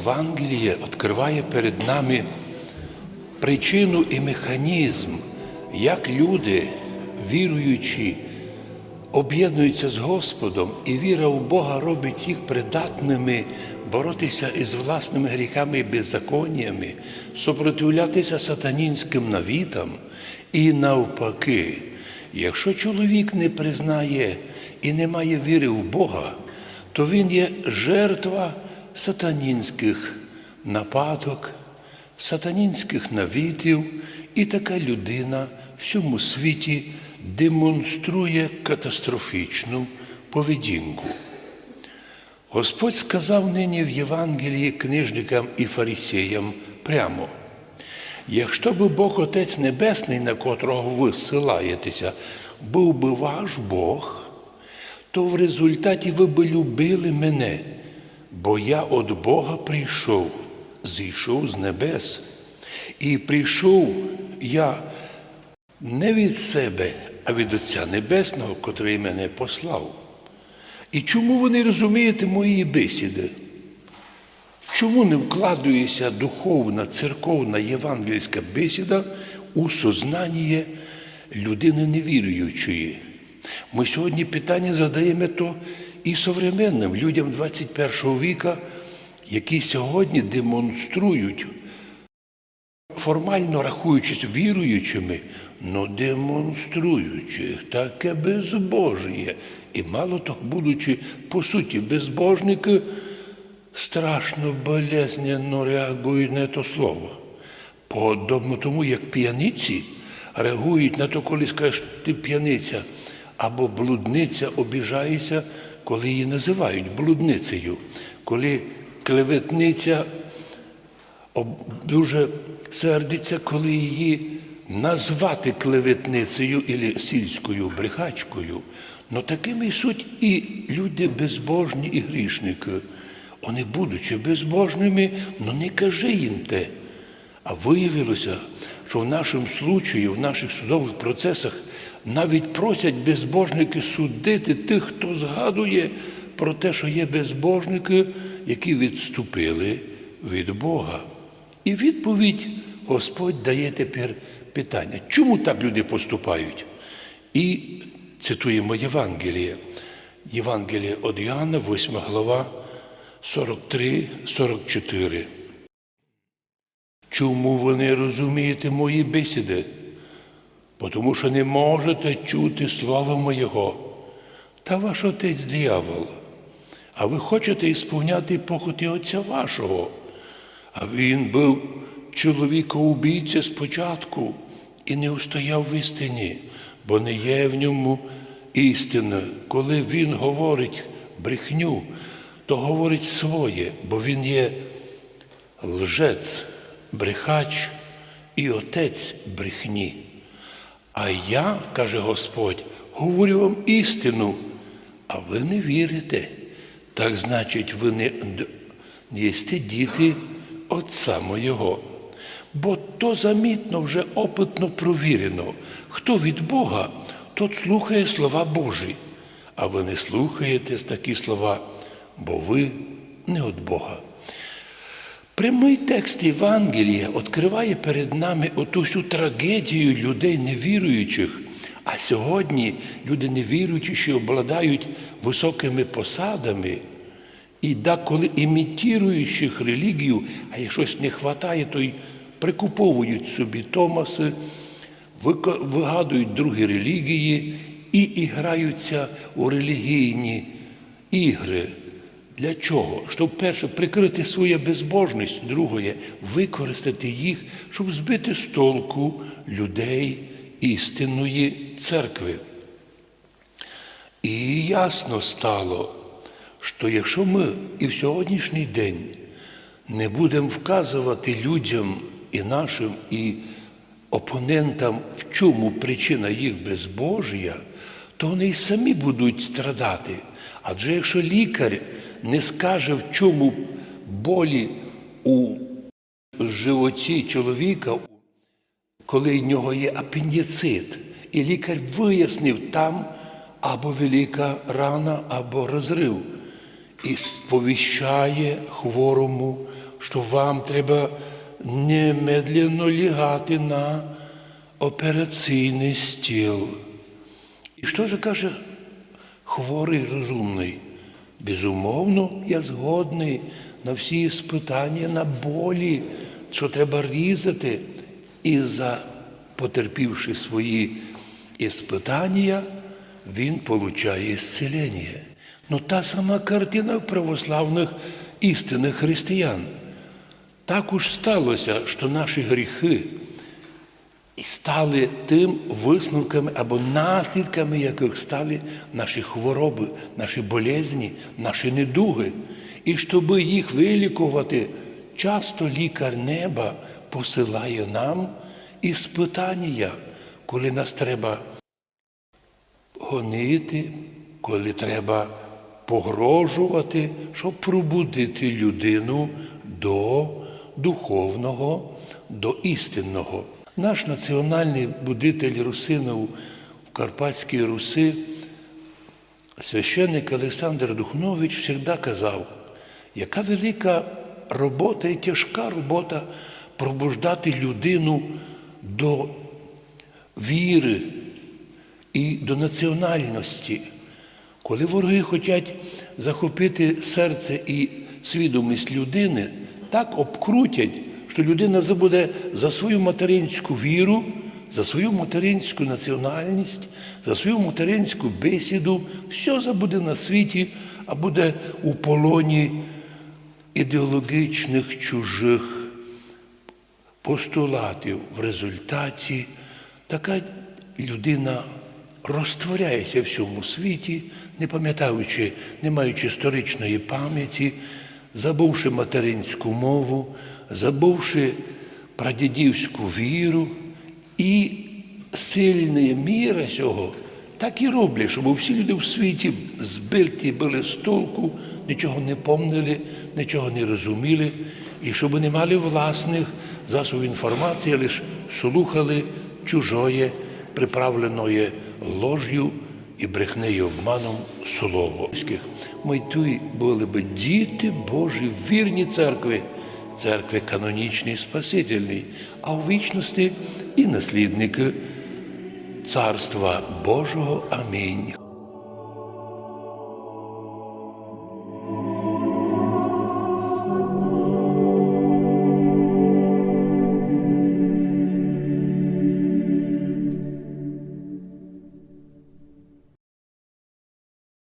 Євангеліє відкриває перед нами причину і механізм, як люди, віруючи, об'єднуються з Господом, і віра в Бога робить їх придатними боротися із власними гріхами і беззаконнями, супротивлятися сатанінським навітам. І навпаки, якщо чоловік не признає і не має віри в Бога, то він є жертва сатанінських нападок, сатанінських навітів, і така людина в всьому світі демонструє катастрофічну поведінку. Господь сказав нині в Євангелії книжникам і фарисеям прямо. Якщо би Бог Отець Небесний, на котрого ви силаєтеся, був би ваш Бог, то в результаті ви би любили мене, бо я від Бога прийшов, зійшов з небес. І прийшов я не від себе, а від Отця Небесного, котрий мене послав. І чому ви не розумієте мої бесіди? Чому не вкладується духовна, церковна, євангельська бесіда у сознання людини невіруючої? Ми сьогодні питання задаємо то і современним людям 21 віка, які сьогодні демонструють, формально рахуючись віруючими, но демонструючи таке безбожіє. І мало того, будучи по суті безбожники, страшно болезненно реагують на це слово. Подобно тому, як п'яниці реагують на те, коли скажеш, ти п'яниця або блудниця обіжається, коли її називають блудницею, коли клеветниця дуже сердиться, коли її назвати клеветницею і сільською брехачкою. Но такими і суть і люди безбожні і грішники. Вони, будучи безбожними, ну не кажи їм те. А виявилося, що в нашому случаї, в наших судових процесах навіть просять безбожники судити тих, хто згадує про те, що є безбожники, які відступили від Бога. І відповідь Господь дає тепер питання, чому так люди поступають? І цитуємо Євангеліє. Євангеліє від Іоанна, 8 глава, 43-44. Чому ви не розумієте мої бесіди? Тому що не можете чути слова моєго. Та ваш отець диявол. А ви хочете ісповняти похоті Отця вашого. А він був чоловікоубійця спочатку і не устояв в істині, бо не є в ньому істина. Коли він говорить брехню, то говорить своє, бо він є лжець, брехач і отець брехні. А я, каже Господь, говорю вам істину, а ви не вірите. Так значить, ви не, єсте діти Отця моєго. Бо то замітно вже опитно провірено. Хто від Бога, тот слухає слова Божі, а ви не слухаєте такі слова, бо ви не від Бога. Прямий текст Євангелія відкриває перед нами оту всю трагедію людей невіруючих. А сьогодні люди невіруючі, що обладають високими посадами і деколи імітіруючих релігію, а як щось не вистачає, то й прикуповують собі Томаси, вигадують другі релігії і іграються у релігійні ігри. Для чого? Щоб перше прикрити свою безбожність, друге використати їх, щоб збити з толку людей істинної церкви. І ясно стало, що якщо ми і в сьогоднішній день не будемо вказувати людям і нашим, і опонентам, в чому причина їх безбожія, то вони й самі будуть страдати. Адже якщо лікар не скаже, в чому болі у животі чоловіка, коли в нього є апендицит, і лікар вияснив там або велика рана, або розрив, і сповіщає хворому що вам треба немедленно лягати на операційний стіл. І що ж каже хворий розумний? Безумовно, я згодний на всі спитання, на болі, що треба різати. І за потерпівши свої іспитання, він получає ісцелення. Ну та сама картина православних істинних християн. Також сталося, що наші гріхи стали тим висновками або наслідками, яких стали наші хвороби, наші болезні, наші недуги. І щоб їх вилікувати, часто лікар неба посилає нам іспитання, коли нас треба гонити, коли треба погрожувати, щоб пробудити людину до духовного, до істинного. Наш національний будитель русинов в Карпатській Руси, священник Олександр Духнович завжди казав, яка велика робота і тяжка робота пробуждати людину до віри і до національності. Коли вороги хочуть захопити серце і свідомість людини, так обкрутять, що людина забуде за свою материнську віру, за свою материнську національність, за свою материнську бесіду, все забуде на світі, а буде у полоні ідеологічних чужих постулатів. В результаті така людина розтворяється в цьому світі, не пам'ятаючи, не маючи історичної пам'яті, забувши материнську мову, забувши прадідівську віру і сильні міра цього так і роблять, щоб всі люди в світі збиті були з толку, нічого не помнили, нічого не розуміли, і щоб не мали власних засобів інформації, лише слухали чужое, приправленое лож'ю і брехнею обманом слово. Ми й були б діти Божі, вірні церкви, церкви канонічний, спасительний, а у вічності і наслідник Царства Божого. Амінь.